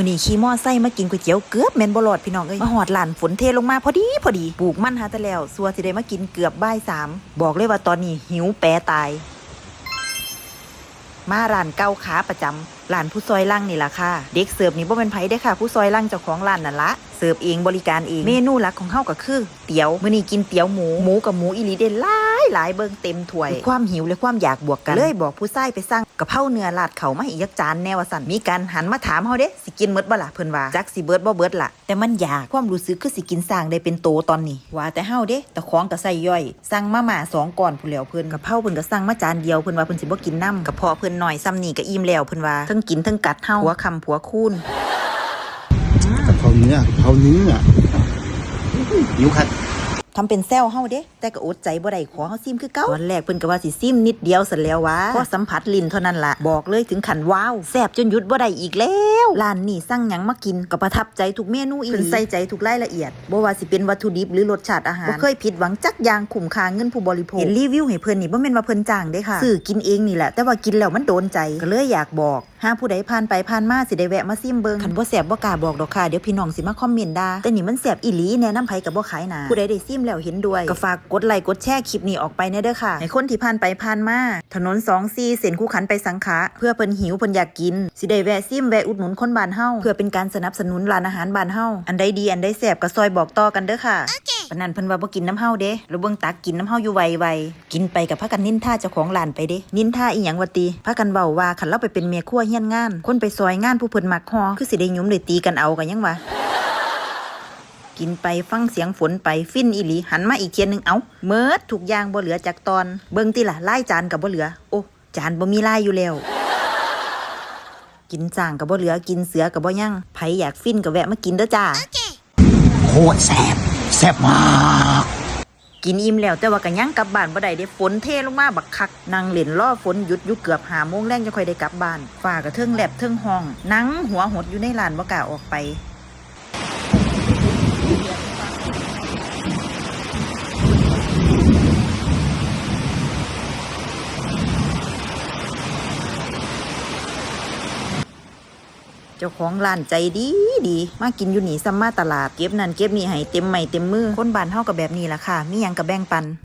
มื้อนี้ขี่มอไซค์มากินก๋วยเตี๋ยวเกือบแมนบ่รอดพี่น้องเอ้ยมาหอดหลานฝนเทลงมาพอดีพอดีปลูกมันหาแต่แล้วสัวสิได้มากินเกือบบ่ายสามบอกเลยว่าตอนนี้หิวแปรตาย มาร้านเก้าขาประจำร้านผู้ซอยล่างนี่ล่ะค่ะ เด็กเสิร์ฟนี่บ่เป็นไผเด้ค่ะ ผู้ซอยล่างเจ้าของร้านนั่นละเสิร์ฟเองบริการเองเมนูหลักของเฮาก็คือเตี๋ยวมื้อนี้กินเตี๋ยวหมูหมูกับหมูอีหลีเด่นหลา ยหลายเบิ่งเต็มถ้วย ความหิวและความอยากบวกกัน เลยบอกผู้ชายไปสั่งกะเพราเนื้อราดเขามาให้อีกจักจานแนวว่าสั่นมีการหันมาถามเฮาเด้สิกินหมดบ่ล่ะเพิ่นว่าจักสิเบิดบ่เบิดล่ะแต่มันอยากความรู้สึกคือสิกินสร้างได้เป็นโตตอนนี้ ว่าแต่เฮาเด้แต่ของก็ใส่ย่อย สั่งมาม่าสองก่อนผู้นแหล้วเพิ่นกะเพราเพิ่นก็สั่งมาจานเดียวเพิ่นว่าเพิ่นสิบ่กินน้ำกะเพาะเพิ่นหน่อยซ้ำนี่ก็อิ่มแล้วเพิ่นว่าทั้งกินทั้งกัดเฮาหัวคำผัวคูณกะเพราเนื้อกะเพราเนื้อหิวขัด ทำเป็นแซวเฮาเด้แต่ก็อดใจบ่ได้ขอเฮาซิมคือเก่าตอนแรกเพิ่นก็ว่าสิซิมนิดเดียวซั่นแล้ววะพอสัมผัสลิ้นเท่านั้นล่ะบอกเลยถึงขันว้าวแซ่บจนหยุดบ่ได้อีกแล้วร้านนี้สั่งหยังมากินก็ประทับใจทุกเมนูอีหลีเพิ่นใส่ใจทุกรายละเอียดบ่ว่าสิเป็นวัตถุดิบหรือรสชาติอาหารบ่เคยผิดหวังจักอย่างคุ้มค่าเงินผู้บริโภคเห็นรีวิวให้เพิ่นนี่บ่แม่นว่าเพิ่นจ้างเด้ค่ะซื้อกินเองนี่แหละแต่ว่ากินแล้วมันโดนใจก็เลยอยากบอก หาผู้ใดผ่านไปผ่านมาสิได้แวะมาซิมเบิงคันบ่แซ่บบ่กล้าบอกดอกค่ะเดี๋ยวพี่น้องสิมาคอมเมนต์ด่าแต่นี่มันแซ่บอีหลีแนะนำไผก็บ่ขายหนาผู้ใดได้ซิมแล้วเห็นด้วยก็ฝากกดไลค์กดแชร์คลิปนี้ออกไปแน่เด้อค่ะให้คนที่ผ่านไปผ่านมาถนน2 4เส้นคู่ขันไปสังขะเพื่อเพิ่นหิวเพิ่นอยากกินสิได้แวะซิมแวะอุดหนุนคนบ้านเฮาเพื่อเป็นการสนับสนุนร้านอาหารบ้านเฮาอันใดดีอันใดแซ่บก็ซอยบอกต่อกันเด้อค่ะ ปานนั้นเพิ่นว่าบ่กินน้ำเฮาเด้แล้วเบิ่งตักกินน้ำเฮาอยู่ไวๆกินไปกับพากันนินท่าเจ้าของร้านไปเด้ นินท่าอีหยังวะติพากันเว้าว่าคันเราไปเป็นเมียครัวเฮียนงาน คนไปซอยงานผู้เพิ่นมักฮอคือสิได้หยุมได้ตีกันเอากันยังวะกินไปฟังเสียงฝนไปฟินอีหลีหันมาอีกเทียนหนึงเอ้าเมิดทุกอย่างบ่เหลือจากตอน เบิ่งติล่ะลายจานก็บ่เหลือ โอ้จานบ่มีลายอยู่แล้ว กินจ่างก็บ่เหลือกินเสือก็บ่ยังไผอยากฟินก็แวะมากินเด้อจ้า โคตรแซ่บ แซ่บมาก กินอิ่มแล้วแต่ว่ากันยังกลับบ้านบ่ได้เด้ฝนเทลงมาบักคักนั่งเล่นรอฝนหยุดอยู่เกือบหาโมงแรงจะค่อยได้กลับบ้านฝ่ากระเทิงแลบเทิงห้องนั่งหัวหดอยู่ในลานบ่กล้าออกไป เจ้าของร้านใจดีดี มากินอยู่นี่ซัมมาตลาดเก็บนั่นเก็บนี่ให้เต็มใหม่เต็มมือคนบ้านเฮากับแบบนี้ล่ะค่ะมีหยังก็แบ่งปัน